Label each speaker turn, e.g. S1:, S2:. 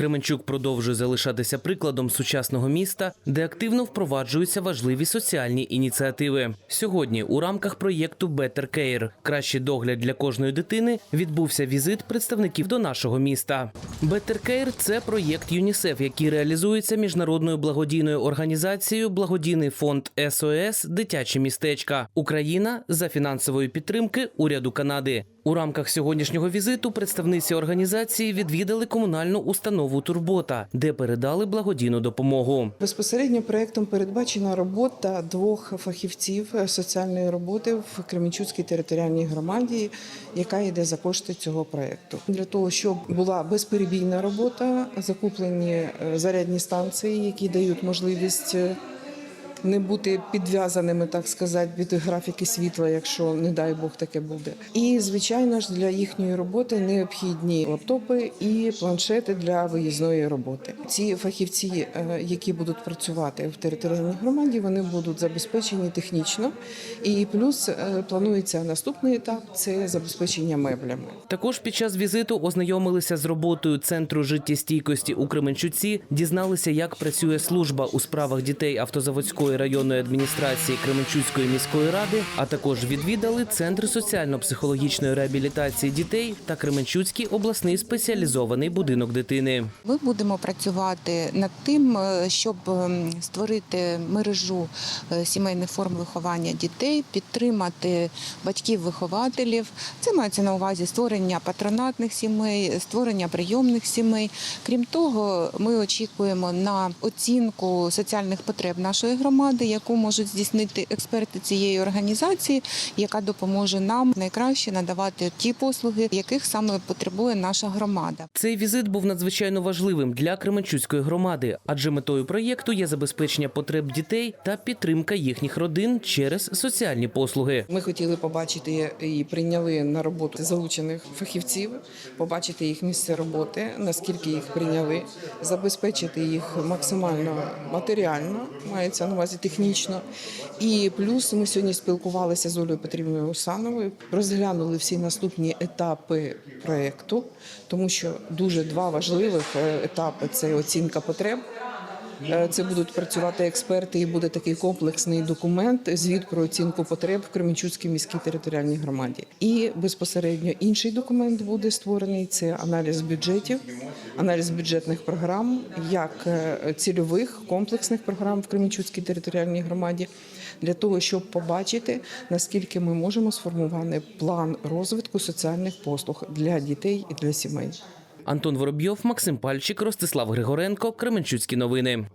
S1: Кременчук продовжує залишатися прикладом сучасного міста, де активно впроваджуються важливі соціальні ініціативи. Сьогодні у рамках проєкту Better Care – кращий догляд для кожної дитини відбувся візит представників до нашого міста. Better Care – це проєкт ЮНІСЕФ, який реалізується міжнародною благодійною організацією Благодійний фонд СОС Дитячі містечка Україна за фінансової підтримки уряду Канади. У рамках сьогоднішнього візиту представниці організації відвідали комунальну установу Турбота, де передали благодійну допомогу.
S2: Безпосередньо проектом передбачена робота двох фахівців соціальної роботи в Кременчуцькій територіальній громаді, яка йде за кошти цього проекту. Для того щоб була безперебійна робота, закуплені е, зарядні станції, які дають можливість. Не бути підв'язаними, так сказати, від графіки світла, якщо не дай Бог таке буде. І звичайно ж для їхньої роботи необхідні лаптопи і планшети для виїзної роботи. Ці фахівці, е, які будуть працювати в територіальній громаді, вони будуть забезпечені технічно. І плюс е, планується наступний етап це забезпечення меблями.
S1: Також під час візиту ознайомилися з роботою центру життєстійкості у Кременчуці, дізналися, як працює служба у справах дітей автозаводської районної адміністрації Кременчуцької міської ради, а також відвідали центр соціально-психологічної реабілітації дітей та Кременчуцький обласний спеціалізований будинок дитини.
S3: Ми будемо працювати над тим, е, щоб ем, створити мережу е, сімейних форм виховання дітей, підтримати батьків-вихователів. Це мається на увазі створення патронатних сімей, створення прийомних сімей. Крім того, ми очікуємо на оцінку соціальних потреб нашої громади, яку можуть здійснити експерти цієї організації, яка допоможе нам найкраще надавати ті послуги, яких саме потребує наша громада.
S1: Цей візит був надзвичайно важливим для Кременчуцької громади, адже метою проєкту є забезпечення потреб дітей та підтримка їхніх родин через соціальні послуги.
S2: Ми хотіли побачити і прийняли на роботу залучених фахівців, побачити їх місце роботи, наскільки їх прийняли, забезпечити їх максимально матеріально, мається на увазі технічно. І плюс ми сьогодні спілкувалися з Олею Петрівною Усановою, розглянули всі наступні етапи проєкту, тому що дуже два важливих е, етапи це оцінка потреб. Е, Це будуть працювати експерти, і буде такий комплексний документ, звіт про оцінку потреб в Кременчуцькій міській територіальній громаді. І безпосередньо інший документ буде створений. Це аналіз бюджетів, аналіз бюджетних програм, як е, цільових комплексних програм в Кременчуцькій територіальній громаді, для того, щоб побачити наскільки ми можемо сформувати план розвитку соціальних послуг для дітей і для сімей.
S1: Антон Воробйов, Максим Пальчик, Ростислав Григоренко, Кременчуцькі новини.